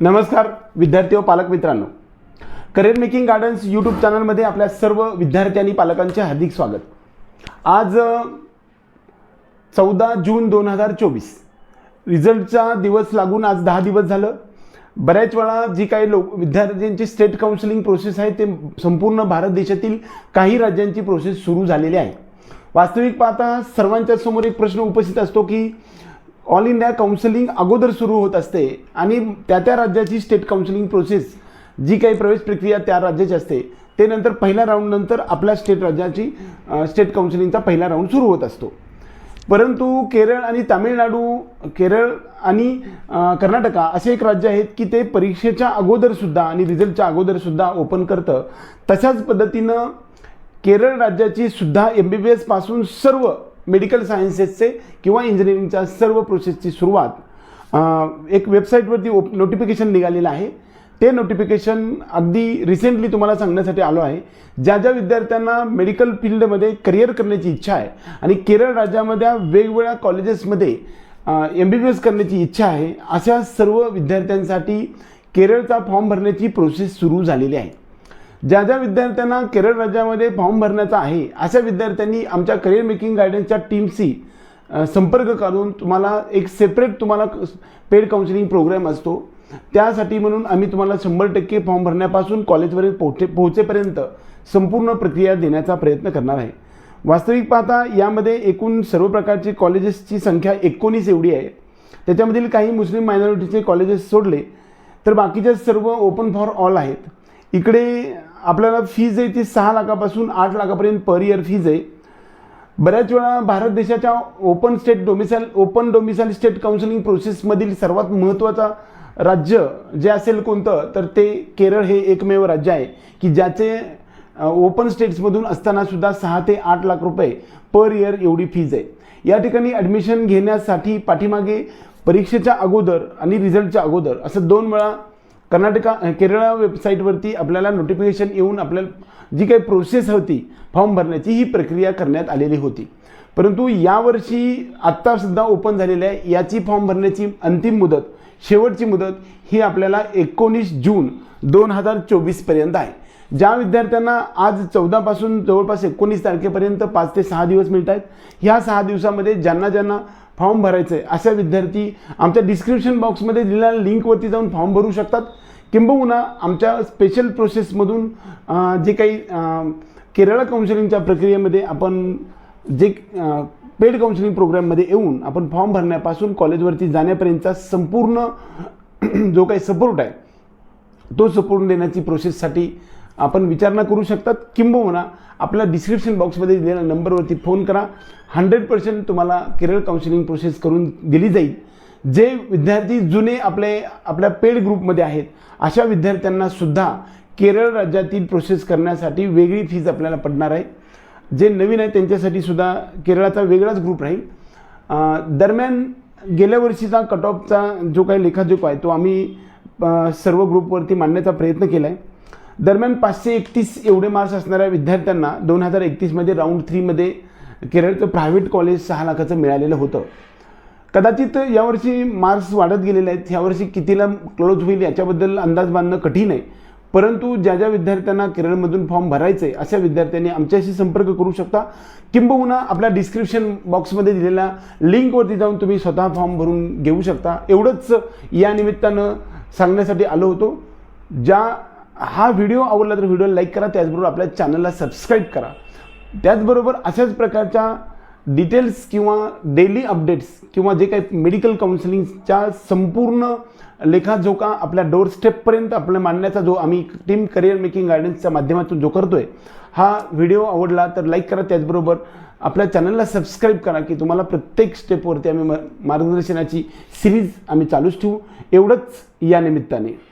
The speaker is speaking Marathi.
नमस्कार विद्यार्थी व पालक मित्रांनो. करिअर मेकिंग गार्डन्स यूट्यूब चॅनलमध्ये आपल्या सर्व विद्यार्थी आणि पालकांचे हार्दिक स्वागत. आज चौदा जून दोन हजार चोवीस. रिझल्टचा दिवस लागून आज दहा दिवस झालं. बऱ्याच वेळा जी काही लोक विद्यार्थ्यांची स्टेट काउन्सिलिंग प्रोसेस आहे ते संपूर्ण भारत देशातील काही राज्यांची प्रोसेस सुरू झालेली आहे. वास्तविक पाहता सर्वांच्या समोर एक प्रश्न उपस्थित असतो की ऑल इंडिया काउन्सिलिंग अगोदर सुरू होत असते आणि त्या त्या राज्याची स्टेट काउन्सिलिंग प्रोसेस जी काही प्रवेश प्रक्रिया त्या राज्याची असते ते नंतर पहिल्या राऊंडनंतर आपल्या स्टेट राज्याची स्टेट काउन्सिलिंगचा पहिला राऊंड सुरू होत असतो. परंतु केरळ आणि तामिळनाडू केरळ आणि कर्नाटका असे एक राज्य आहेत की ते परीक्षेच्या अगोदरसुद्धा आणि रिझल्टच्या अगोदरसुद्धा ओपन करतं. तशाच पद्धतीनं केरळ राज्याची सुद्धा एम बी बी एसपासून सर्व मेडिकल सायन्सेसचे किंवा इंजिनिअरिंगच्या सर्व प्रोसेसची सुरुवात एक वेबसाईटवरती ओप नोटिफिकेशन निघालेलं आहे. ते नोटिफिकेशन अगदी रिसेंटली तुम्हाला सांगण्यासाठी आलो आहे. ज्या ज्या विद्यार्थ्यांना मेडिकल फील्डमध्ये करिअर करण्याची इच्छा आहे आणि केरळ राज्यामध्ये वेगवेगळ्या कॉलेजेसमध्ये एम बी बी एस करण्याची इच्छा आहे अशा सर्व विद्यार्थ्यांसाठी केरळचा फॉर्म भरण्याची प्रोसेस सुरू झालेली आहे. ज्या ज्या विद्यार्थ्यांना केरळ राज्यामध्ये फॉर्म भरण्याचा आहे अशा विद्यार्थ्यांनी आमच्या करिअर मेकिंग गायडन्सच्या टीमशी संपर्क करून तुम्हाला एक सेपरेट तुम्हाला पेड काउन्सिलिंग प्रोग्राम असतो. त्यासाठी म्हणून आम्ही तुम्हाला शंभर टक्के फॉर्म भरण्यापासून कॉलेजवरील पोहोचे पोहोचेपर्यंत संपूर्ण प्रक्रिया देण्याचा प्रयत्न करणार आहे. वास्तविक पाहता यामध्ये एकूण सर्व प्रकारची कॉलेजेसची संख्या एकोणीस एवढी आहे. त्याच्यामधील काही मुस्लिम मायनॉरिटीचे कॉलेजेस सोडले तर बाकीचे सर्व ओपन फॉर ऑल आहेत. इकडे आपल्याला फीज आहे ती सहा लाखापासून आठ लाखापर्यंत पर इयर फीज आहे. बऱ्याच वेळा भारत देशाच्या open state domicile open domicile state counselling प्रोसेसमधील सर्वात महत्त्वाचा राज्य जे असेल कोणतं तर ते केरळ हे एकमेव राज्य आहे की ज्याचे ओपन स्टेट्समधून असतानासुद्धा सहा ते आठ लाख रुपये पर इयर एवढी फीज आहे. या ठिकाणी ॲडमिशन घेण्यासाठी पाठीमागे परीक्षेच्या अगोदर आणि रिझल्टच्या अगोदर असं दोन वेळा कर्नाटका केरळ वेबसाईटवरती आपल्याला नोटिफिकेशन येऊन आपल्याला जी काही प्रोसेस होती फॉर्म भरण्याची ही प्रक्रिया करण्यात आलेली होती. परंतु यावर्षी आत्तासुद्धा ओपन झालेली आहे. याची फॉर्म भरण्याची अंतिम मुदत शेवटची मुदत ही आपल्याला एकोणीस जून दोन हजार चोवीसपर्यंत आहे. ज्या विद्यार्थ्यांना आज चौदापासून जवळपास एकोणीस तारखेपर्यंत पाच ते सहा दिवस मिळत आहेत ह्या सहा दिवसामध्ये ज्यांना ज्यांना फॉर्म भरायचं आहे अशा विद्यार्थी आमच्या डिस्क्रिप्शन बॉक्समध्ये दिलेल्या लिंकवरती जाऊन फॉर्म भरू शकतात. किंबहुना आमच्या स्पेशल प्रोसेसमधून जे काही केरळ काउन्सिलिंगच्या प्रक्रियेमध्ये आपण जे पेड काउन्सिलिंग प्रोग्राममध्ये येऊन आपण फॉर्म भरण्यापासून कॉलेजवरती जाण्यापर्यंतचा संपूर्ण जो काही सपोर्ट आहे तो सपोर्ट देण्याची प्रोसेससाठी आपण विचारणा करू शकतात. किंबहुना आपल्या डिस्क्रिप्शन बॉक्समध्ये दिलेल्या नंबरवरती फोन करा. हंड्रेड पर्सेंट तुम्हाला केरळ काउन्सिलिंग प्रोसेस करून दिली जाईल. जे विद्यार्थी जुने आपले आपल्या पेड ग्रुपमध्ये आहेत अशा विद्यार्थ्यांना सुद्धा केरळ राज्यातील प्रोसेस करण्यासाठी वेगळी फीज आपल्याला पडणार आहे. जे नवीन आहे त्यांच्यासाठी सुद्धा केरळाचा वेगळाच ग्रुप राहील. दरम्यान गेल्या वर्षीचा कट ऑफचा जो काही लेखाजोख आहे तो आम्ही सर्व ग्रुपवरती मांडण्याचा प्रयत्न केला आहे दरम्यान पाचशे एकतीस एवढे मार्क्स असणाऱ्या विद्यार्थ्यांना दोन हजार एकतीसमध्ये राऊंड थ्रीमध्ये केरळचं प्रायव्हेट कॉलेज सहा लाखाचं मिळालेलं होतं. कदाचित यावर्षी मार्क्स वाढत गेलेले आहेत. यावर्षी कितीला क्लोज होईल याच्याबद्दल अंदाज बांधणं कठीण आहे. परंतु ज्या ज्या विद्यार्थ्यांना केरळमधून फॉर्म भरायचे आहे, अशा विद्यार्थ्यांनी आमच्याशी संपर्क करू शकता. किंबहुना आपल्या डिस्क्रिप्शन बॉक्समध्ये दिलेल्या लिंकवरती जाऊन तुम्ही स्वतः फॉर्म भरून घेऊ शकता. एवढंच या निमित्तानं सांगण्यासाठी आलो होतो. ज्या हा व्हिडिओ आवडला तर व्हिडिओ लाईक करा त्याचबरोबर आपल्या चॅनलला सबस्क्राईब करा. त्याचबरोबर अशाच प्रकारच्या डिटेल्स किंवा डेली अपडेट्स किंवा जे काही मेडिकल काउन्सिलिंगच्या संपूर्ण लेखाजोखा आपल्या डोअर स्टेपपर्यंत आपल्या मांडण्याचा जो आम्ही टीम करिअर मेकिंग गायडन्सच्या माध्यमातून जो करतो आहे हा व्हिडिओ आवडला तर लाईक करा त्याचबरोबर आपल्या चॅनलला सबस्क्राईब करा की तुम्हाला प्रत्येक स्टेपवरती आम्ही म- मार्गदर्शनाची सिरीज आम्ही चालूच ठेवू. एवढंच या निमित्ताने.